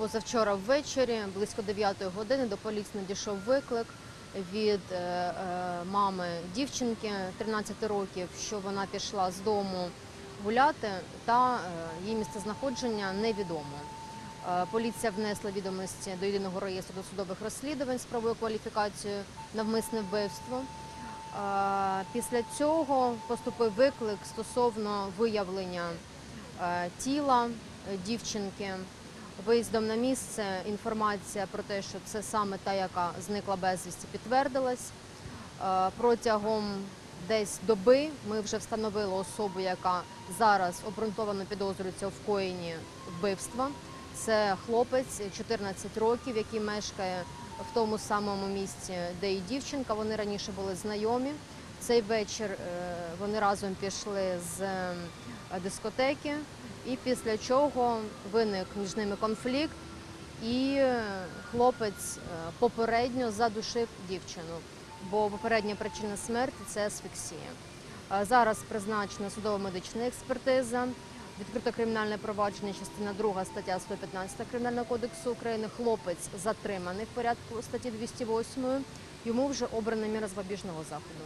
Позавчора ввечері, близько 9 години, до поліції надійшов виклик від е, е, мами дівчинки 13 років, що вона пішла з дому гуляти, та е, її місцезнаходження невідомо. Поліція внесла відомості до єдиного реєстру досудових розслідувань з правовою кваліфікацією навмисне вбивство. Після цього поступив виклик стосовно виявлення тіла дівчинки. Виїздом на місце інформація про те, що це саме та, яка зникла безвісті, підтвердилась. Е, Протягом десь доби ми вже встановили особу, яка зараз обґрунтовано підозрюється у вкоєнні вбивства. Це хлопець 14 років, який мешкає в тому самому місці, де і дівчинка. Вони раніше були знайомі. Цей вечір е, вони разом пішли з е, дискотеки, і після чого виник між ними конфлікт, і хлопець е, попередньо задушив дівчину, бо попередня причина смерті це асфіксія. Е, Зараз призначена судово-медична експертиза. Відкрито кримінальне провадження, частина 2 стаття 115 Кримінального кодексу України. Хлопець затриманий в порядку статті 208. Йому вже обрана міра запобіжного заходу.